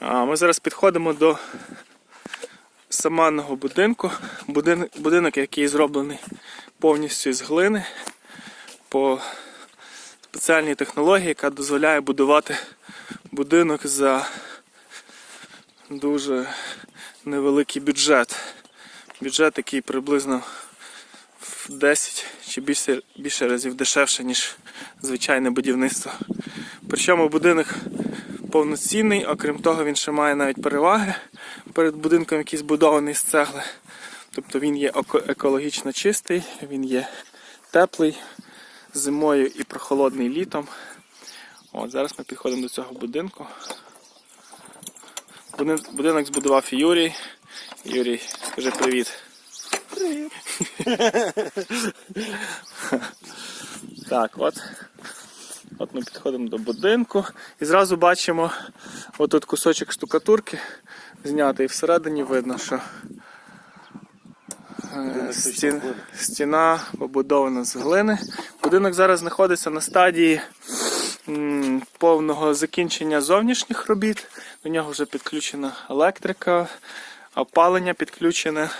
Ми зараз підходимо до саманного будинку. Будинок, який зроблений повністю з глини по спеціальній технології, яка дозволяє будувати будинок за дуже невеликий бюджет. Бюджет, який приблизно в 10 чи більше, більше разів дешевше, ніж звичайне будівництво. Причому будинок повноцінний, окрім того, він ще має навіть переваги перед будинком, який збудований з цегли. Тобто він є екологічно чистий, він є теплий зимою і прохолодний літом. От, зараз ми підходимо до цього будинку. Будинок збудував Юрій. Юрій, скажи привіт. Привіт. так, от. От ми підходимо до будинку і зразу бачимо отут кусочок штукатурки знятий. Всередині видно, що е, стін, стіна побудована з глини. Будинок зараз знаходиться на стадії повного закінчення зовнішніх робіт. До нього вже підключена електрика, опалення підключене.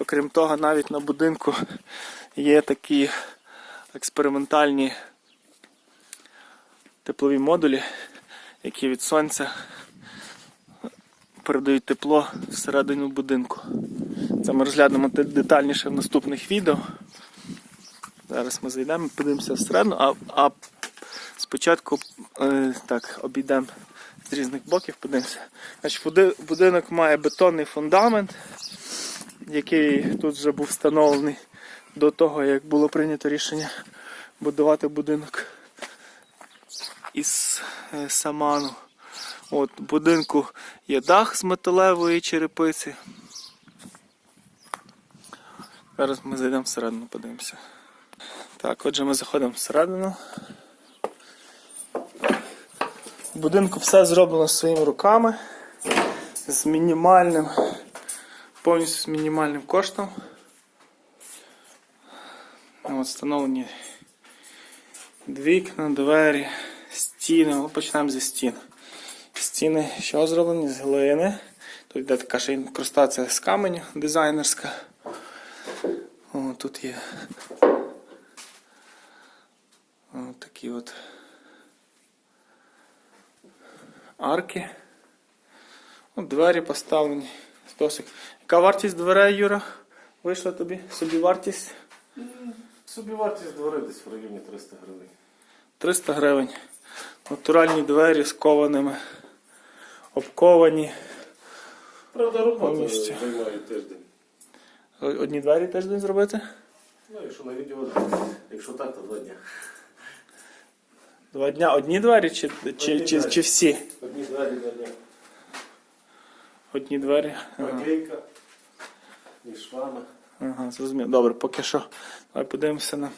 Окрім того, навіть на будинку є такі експериментальні теплові модулі, які від сонця передають тепло всередину будинку. Це ми розглянемо детальніше в наступних відео. Зараз ми зайдемо подивимося всередину, а, а спочатку е, так, обійдемо з різних боків, подивимося. Значить, будинок має бетонний фундамент, який тут вже був встановлений до того, як було прийнято рішення будувати будинок із е, саману. От, будинку є дах з металевої черепиці. Зараз ми зайдемо всередину, подивимося. Так, отже, ми заходимо всередину. В будинку все зроблено своїми руками з мінімальним, повністю з мінімальним коштом. От, встановлені вікна, двері, стіни. Ми почнемо зі стін. Стіни що зроблені з глини. Тут йде така ще інкрустація з каменю дизайнерська. О, тут є о, такі от арки. О, двері поставлені. Досик. Яка вартість дверей, Юра? Вийшла тобі? Собі вартість? Собі вартість двори десь в районі 300 гривень. 300 гривень. Натуральні двері з кованими. Обковані. Правда, робота займає тиждень. Одні двері тиждень зробити? Ну, якщо на відео, якщо так, то два дня. Два дня одні двері чи, чи, Одні чи, двері. чи всі? Одні двері два дня. Одні двері. Ага. Наклейка, і швами. Ага, зрозумів. Добре, поки що. Давай подивимося на.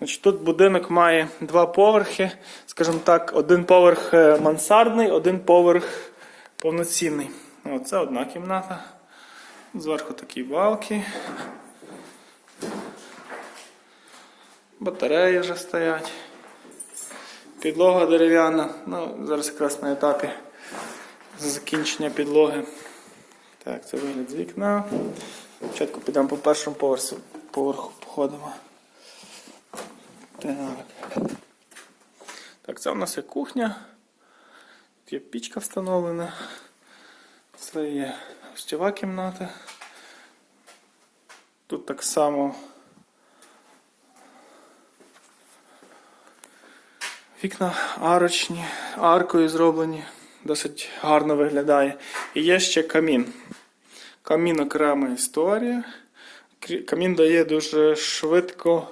Значить, тут будинок має два поверхи. Скажімо так, один поверх е, мансардний, один поверх повноцінний. Оце одна кімната. Зверху такі балки. Батареї вже стоять. Підлога дерев'яна. Ну, зараз якраз на етапі закінчення підлоги. Так, це вигляд з вікна. Спочатку підемо по першому поверсу, поверху походимо. Так. Так, це у нас є кухня. Тут є пічка встановлена. Це є гостєва кімната. Тут так само вікна арочні, аркою зроблені, досить гарно виглядає. І є ще камін. Камін окрема історія. Камін дає дуже швидко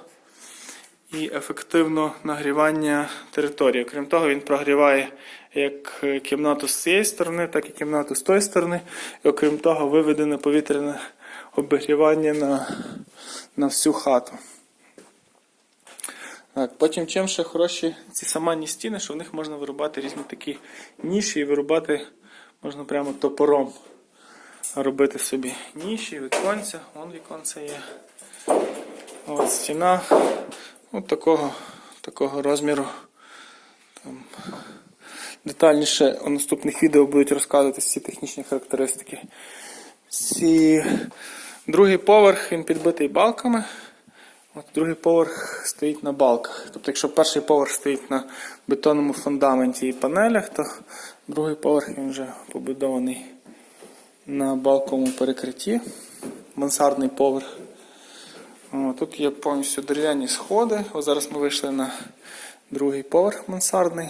і ефективно нагрівання території. Крім того, він прогріває як кімнату з цієї сторони, так і кімнату з тої сторони. І окрім того, виведене повітряне обігрівання на, на всю хату. Так, потім чим ще хороші ці саманні стіни, що в них можна вирубати різні такі ніші і вирубати можна прямо топором робити собі ніші, віконця. Вон віконце є. От стіна. От такого, такого розміру. Там, детальніше у наступних відео будуть розказувати всі технічні характеристики. Ці... Другий поверх він підбитий балками. От другий поверх стоїть на балках. Тобто, якщо перший поверх стоїть на бетонному фундаменті і панелях, то другий поверх він вже побудований на балковому перекритті. Мансардний поверх. О, тут є повністю дерев'яні сходи. Ось зараз ми вийшли на другий поверх мансардний.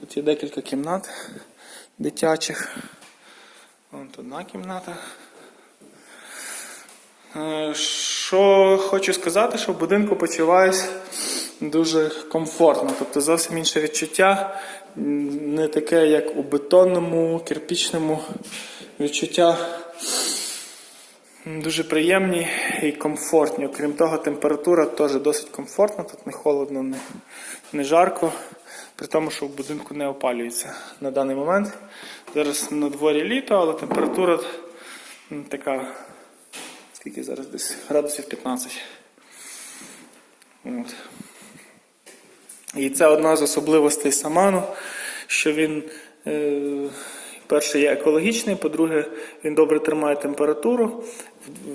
Тут є декілька кімнат дитячих. Вон одна кімната. Е, Що хочу сказати, що в будинку почуваюсь дуже комфортно. Тобто зовсім інше відчуття, не таке, як у бетонному, кирпічному відчуття. Дуже приємні і комфортні. Окрім того, температура теж досить комфортна, тут не холодно, не, не жарко, при тому, що в будинку не опалюється на даний момент. Зараз на дворі літо, але температура така Скільки зараз десь? Градусів 15. От. І це одна з особливостей саману, що він, е, перше, є екологічний, по-друге, він добре тримає температуру.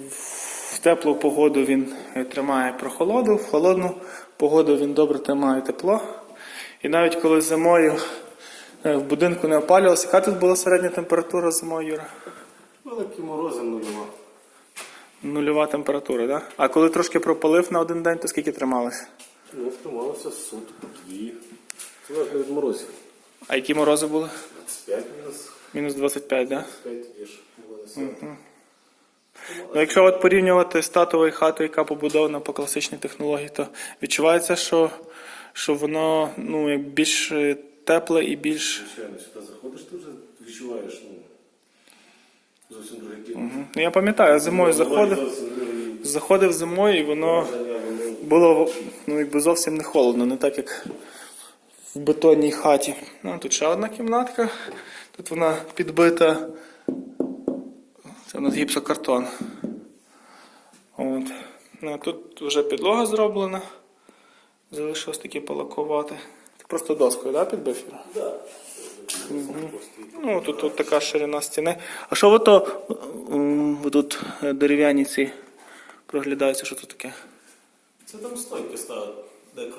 В- теплу погоду він е, тримає прохолоду, в холодну погоду він добре тримає тепло. І навіть коли зимою е, в будинку не опалювалося, яка тут була середня температура зимою, Юра? Великі морози нульова. Нульова температура, так? А коли трошки пропалив на один день, то скільки трималося? Ну, трималося сутку, дві. Це важко від морозів. А які морози були? 25 мінус Мінус 25, так? 5 є ж. Було на свято. Ну, якщо от порівнювати з татовою хатою, яка побудована по класичній технології, то відчувається, що, що воно ну, як більш е, тепле і більш. Звичайно, сюди заходиш, ти вже відчуваєш, ну, зовсім діло. Ну, я пам'ятаю, зимою заходив, заходив зимою і воно було ну, якби зовсім не холодно, не так як в бетонній хаті. Ну, тут ще одна кімнатка. Тут вона підбита. Це у нас гіпсокартон. От. Ну, тут вже підлога зроблена. Залишилось таке полакувати. Це просто доскою, да, підбив? Да. Ну, тут, тут така ширина стіни. А що ото м, тут дерев'яні ці проглядаються, що тут таке? Це там стойки ставили, де,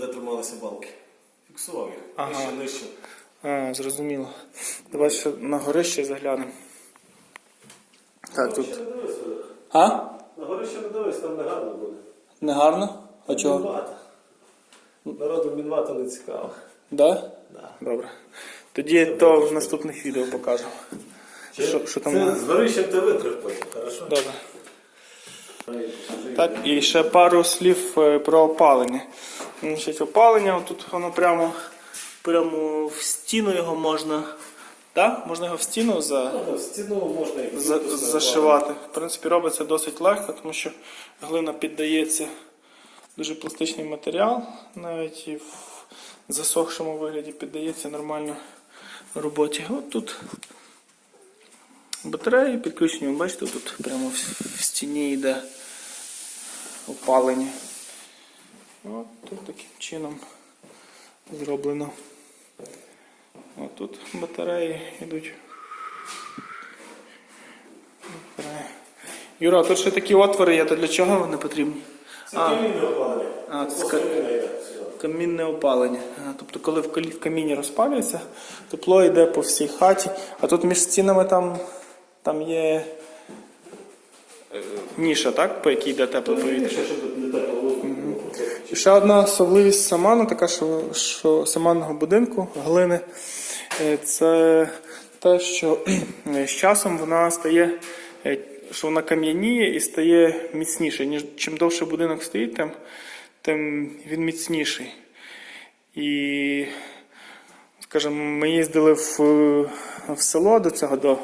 де трималися балки. Фіксував їх. Ага. Нижче, нижче. А, зрозуміло. Давай ще на горище заглянемо. Так, тут. А? На горі ще не дивись, там не гарно буде. Не гарно? А чого? Мінвата. Народу мінвата не цікаво. Да? Да. Добре. Тоді то в наступних відео покажу. Що, що там? Це з горищем ти витрив потім, хорошо? Добре. Так, і ще пару слів е, про опалення. Значить, опалення, тут воно прямо, прямо в стіну його можна. Так? Можна його в стіну за, Ну, Стіну можна за, зашивати. В принципі, робиться досить легко, тому що глина піддається дуже пластичний матеріал, навіть і в засохшому вигляді піддається нормально роботі. От тут батареї підключені, бачите, тут прямо в, в стіні йде опалення. От тут таким чином зроблено. От тут батареї йдуть. Батареї. Юра, тут ще такі отвори є, то для чого вони потрібні? Це камінне опалення. А, це камінне опалення. А, Тобто, коли в в каміні розпалюється, тепло йде по всій хаті, а тут між стінами там, там є е, ніша, так? По якій йде тепле повітря. І ще одна особливість саману, така, що, що саманного будинку глини, е, це те, що е, з часом вона стає, е, що вона кам'яніє і стає міцніше. Ніж чим довше будинок стоїть, тим, тим він міцніший. І, скажімо, ми їздили в, в село до цього до,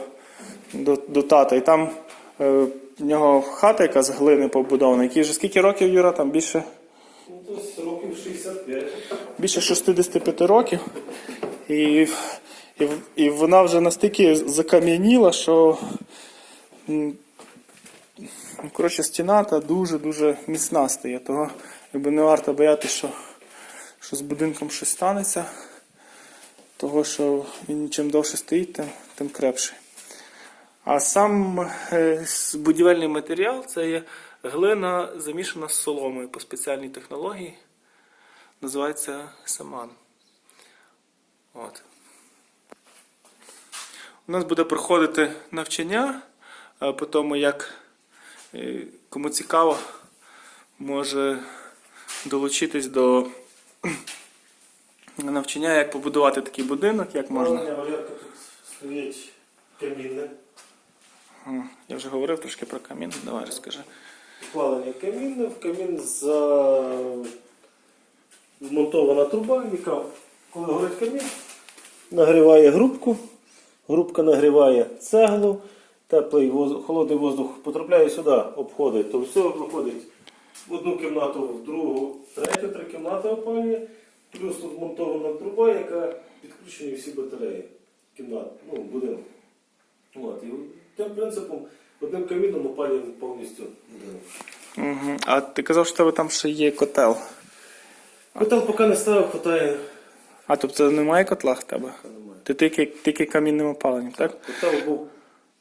до, до тата, і там в нього хата, яка з глини побудована, якій вже скільки років, Юра, там більше. Ну, десь років 65. більше 65 років, і, і, і вона вже настільки закам'яніла, що ну, коротше, стіна та дуже-дуже міцна стає. Того якби не варто боятися, що, що з будинком щось станеться. того, що він чим довше стоїть, тим, тим крепший. А сам е, будівельний матеріал це є глина замішана з соломою по спеціальній технології. Називається саман. От. У нас буде проходити навчання по тому, як е, кому цікаво, може долучитись до навчання, як побудувати такий будинок, як можна. Камінне. Я вже говорив трошки про камін, давай розкажи. Палення камінне, в камін змонтована труба, яка, коли горить камін, нагріває грубку, грубка нагріває цеглу, теплий воздух, холодний воздух потрапляє сюди, обходить, то все виходить в одну кімнату, в другу, третю, три кімнати опалює, плюс тут змонтована труба, яка підключені всі батареї кімнат, ну, будинок. От, і тим принципом одним каміном опалюємо повністю будинок. Угу. А ти казав, що в тебе там ще є котел. Котел поки не ставив, хватає. А тобто немає котла в тебе? Немає. Ти тільки, тільки камінним опаленням, так? Котел був,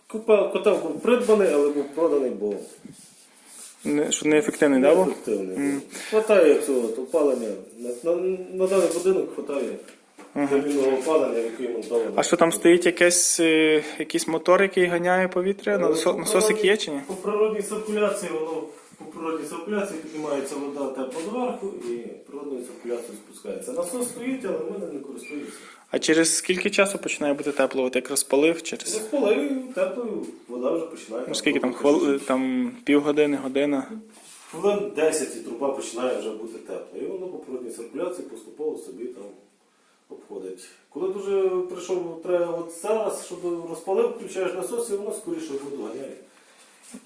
купа- котел був придбаний, але був проданий, бо Не, що неефективний, да, був? неефективний. Хватає цього от опалення. На, на, на даний будинок хватає камінного опалення, в. А що там стоїть якесь, е, якийсь мотор, який ганяє повітря? Насо- Насосик є чи ні? По природній циркуляції воно по природній циркуляції піднімається вода тепло зверху і природною циркуляцією спускається. Насос стоїть, але ним не користуємося. А через скільки часу починає бути тепло? От як розпалив через. Розпалив теплою, вода вже починає. Ну скільки там хвил... е, там півгодини, година. Хвилин 10 і труба починає вже бути тепла. І воно по природній циркуляції поступово собі там обходить. Коли дуже прийшов треба от зараз, щоб розпалив, включаєш насос і воно скоріше воду ганяє.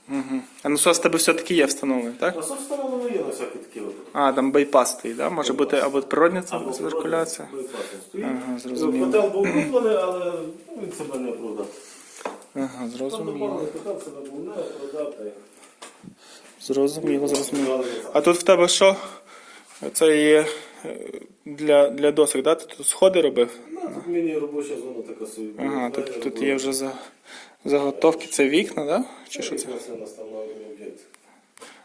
Угу. А насос в тебе все-таки є встановлений, так? Насос встановлено є на всякі такі випадки. А, там байпас стоїть, да? Може бути або природня Або циркуляція. байпас стоїть. Ага, зрозуміло. Котел був куплений, але ну, він себе не оправдав. Ага, Там зрозуміло. добавили котел себе був не та й Зрозуміло, зрозуміло. А тут в тебе що? Це є е, для, для досок, да? Ти тут сходи робив? Ну, тут міні-робоча зона така собі. Ага, тут, тут є вже за, заготовки, це вікна, да? Чи що це? Це у нас там новий об'єкт.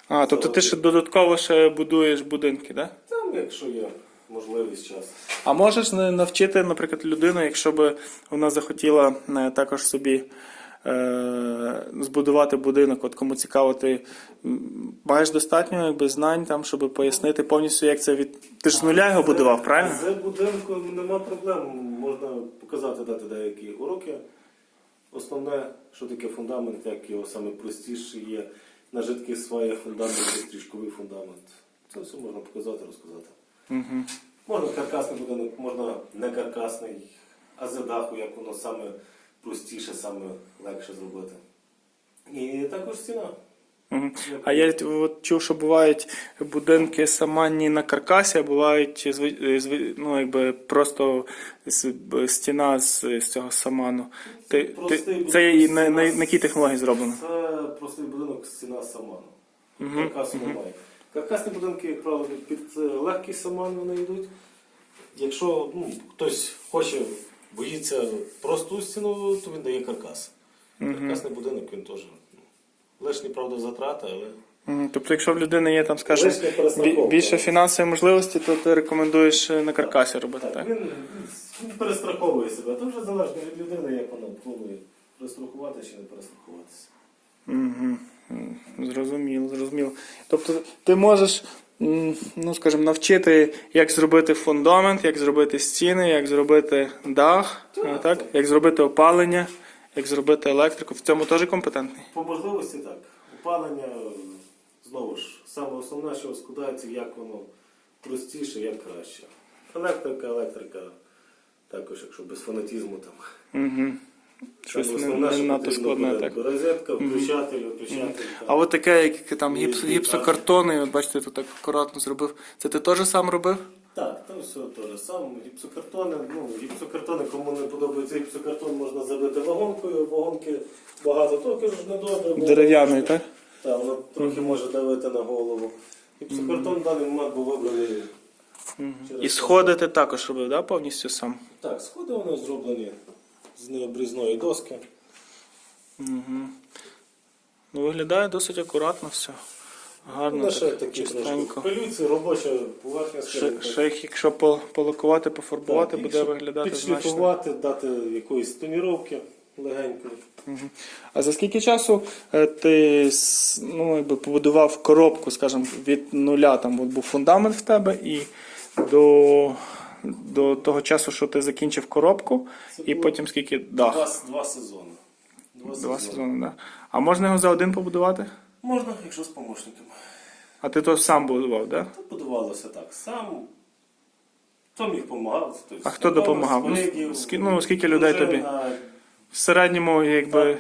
А, тобто ти ще додатково ще будуєш будинки, да? Там, якщо є можливість час. А можеш навчити, наприклад, людину, якщо б вона захотіла е, також собі збудувати будинок, от кому цікаво, ти маєш достатньо якби, знань там, щоб пояснити повністю, як це від. Ти ж з нуля його будував, правильно? З будинком нема проблем. Можна показати, дати деякі уроки. Основне, що таке фундамент, як його саме простіше є на жидких сваях фундамент, стрічковий фундамент. Це все можна показати, розказати. Угу. Можна каркасний будинок, можна не каркасний, а за даху, як воно саме простіше, саме легше зробити. І також ціна. Угу. А я от чув, що бувають будинки саманні на каркасі, а бувають ну, якби просто стіна з, з цього саману. Ти, ти, це на, на, на якій технології зроблено? Це простий будинок стіна саману. Мгм, Каркасу немає. Каркасні будинки, як правило, під е, легкий саман вони йдуть. Якщо ну, хтось хоче, боїться просту стіну, то він дає каркас. Каркасний будинок він теж. ну, Лишні, правда, затрати, але. Тобто, якщо в людини є там, скажімо, більше фінансової можливості, то ти рекомендуєш е, на каркасі робити, Так, так? він, він перестраховує себе. Це вже залежно від людини, як вона планує перестрахувати чи не перестрахуватися. Угу. Зрозуміло, зрозуміло. Тобто ти можеш, ну скажімо, навчити, як зробити фундамент, як зробити стіни, як зробити дах, Так, як зробити опалення, як зробити електрику. В цьому теж компетентний. По можливості так. Опалення, знову ж, саме основне, що складається, як воно простіше, як краще. Електрика, електрика, також, якщо без фанатізму там. Угу. Щось не, не надто складне, так. Розетка, включатель, виключатель. А от таке, як там гіпс, от бачите, тут так акуратно зробив. Це ти теж сам робив? Так, там все те ж саме. Гіпсокартони, ну, гіпсокартони, кому не подобається гіпсокартон, можна забити вагонкою, вагонки багато, тільки ж не добре. бо- Дерев'яний, так? Так, воно трохи може давити на голову. Гіпсокартон в даний момент був вибраний Через І сходи ти також робив, да, повністю сам? Так, сходи вони зроблені з необрізної доски. Ну, виглядає досить акуратно все. Гарно, Ну, ще так, такі чистенько. пилюці, робоча поверхня, Ще, ще їх, якщо пол- полакувати, пофарбувати, Так, буде виглядати значно. Підшліфувати, дати якоїсь тоніровки легенької. А за скільки часу е, ти ну, якби побудував коробку, скажімо, від нуля там от був фундамент в тебе і до, до того часу, що ти закінчив коробку, Це і було потім скільки дах? Два, два сезони. Два, Два сезони, да. А можна його за один побудувати? Можна, якщо з помощниками. А ти то сам будував, да? Тут будувалося так. Сам. Хто міг допомагав? А хто допомагав? Ну, скі- ну, скільки людей тобі? В середньому, якби,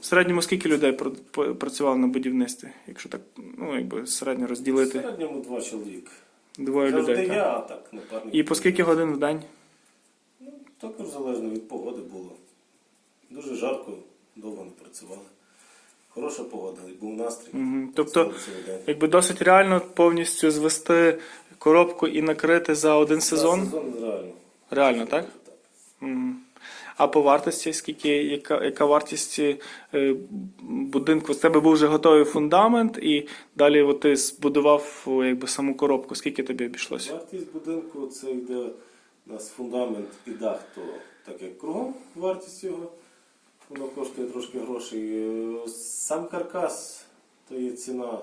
в середньому скільки людей пр- працювало на будівництві? Якщо так, ну, якби середньо в розділити середньому два чоловіка. Двоє Завжди людей. Так? я, а так напарник. І по скільки годин в день? Ну, також залежно від погоди було. Дуже жарко, довго не працювали. Хороша погода, і був настрій. Мгм. Тобто, Цілий- цілий день. якби досить реально повністю звести коробку і накрити за один сезон. Сезон реально. Реально, так? Мгм. А по вартості, скільки, яка, яка вартість е, будинку? З тебе був вже готовий фундамент, і далі от ти збудував якби, саму коробку. Скільки тобі обійшлося? Вартість будинку це йде у нас фундамент і дах, то так як кругом вартість його. Воно коштує трошки грошей. Е, Сам каркас то є ціна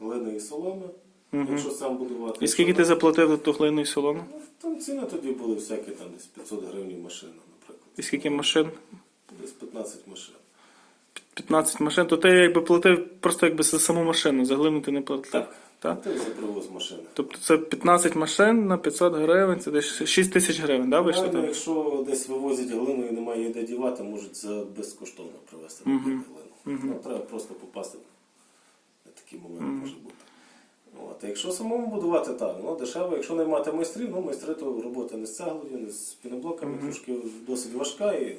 глини і соломи, якщо сам будувати. І скільки ти заплатив за ту глину і солону? Ну, Там ціни тоді були всякі, там десь 500 гривень машина. І скільки машин? Десь 15 машин. 15 машин, то ти якби платив просто якби за саму машину, за глину ти не платив. Так. Так? Ти за привоз машини. Тобто це 15 машин на 500 гривень, це десь 6 тисяч гривень, да, вийшло? Реально, там? якщо десь вивозять глину і немає де дівати, можуть за безкоштовно привезти mm глину. Ну, треба просто попасти на такий момент може бути. От. А якщо самому будувати, так, ну дешево, якщо не мати майстрів, ну майстри, то робота не з цеглою, не з піноблоками, трошки досить важка і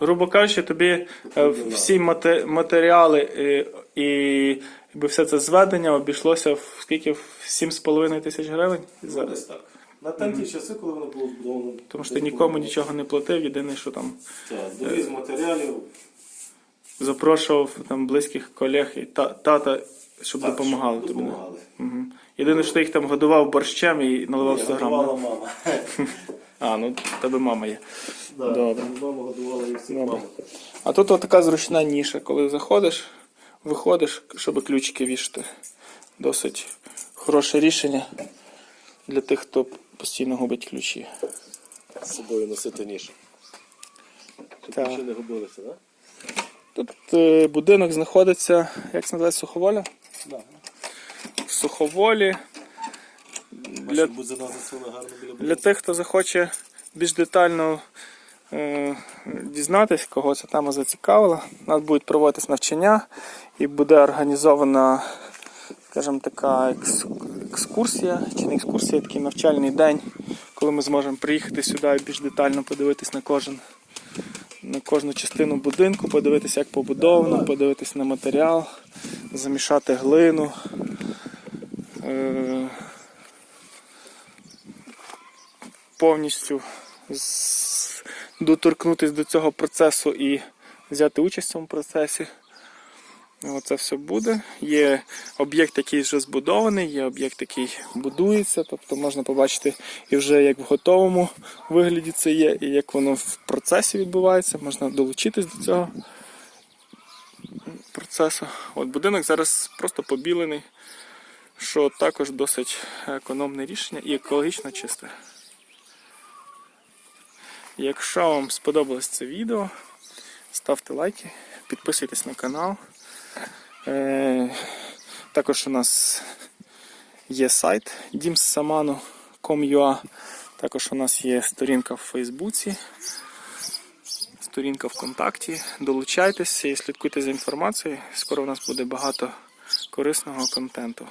Грубо кажучи, тобі е, Потрібно, всі мате- матеріали е, і якби все це зведення обійшлося в скільки? В 7,5 тисяч гривень? ну, десь так. На ті часи, коли воно було збудовано. Тому що ти нікому було- нічого не платив, єдине, що там Так, довіз матеріалів. запрошував там близьких колег і та, тата, щоб Так, допомагали щоб тобі. допомагали. Мгм. Єдине, що ти їх там годував борщем і наливав Ні, 100 грам. годувала да? мама. А, ну тебе мама є. Да, Добре. Мама годувала і всіх Добре. мам. А тут от така зручна ніша, коли заходиш, виходиш, щоб ключики вішати. Досить хороше рішення для тих, хто постійно губить ключі. З собою носити ніж. Щоб Так. ключі не губилися, так? Тут е, будинок знаходиться, як це називається, суховоля? Да? Суховолі. Для... Для тих, хто захоче більш детально е, дізнатись, кого ця тема зацікавила, у нас будуть проводитись навчання і буде організована, скажімо, така екс- екскурсія, чи не екскурсія, такий навчальний день, коли ми зможемо приїхати сюди і більш детально подивитись на кожен. На кожну частину будинку, подивитися, як побудовано, подивитись на матеріал, замішати глину. Е, повністю доторкнутися до цього процесу і взяти участь в цьому процесі. Оце все буде. Є об'єкт, який вже збудований, є об'єкт, який будується, тобто можна побачити і вже як в готовому вигляді це є, і як воно в процесі відбувається, можна долучитись до цього процесу. От будинок зараз просто побілений, що також досить економне рішення і екологічно чисте. Якщо вам сподобалось це відео, ставте лайки, підписуйтесь на канал. Е, Також у нас є сайт dimsamano.com.ua. Також у нас є сторінка в Фейсбуці, сторінка ВКонтакті. Долучайтеся і слідкуйте за інформацією. Скоро в нас буде багато корисного контенту.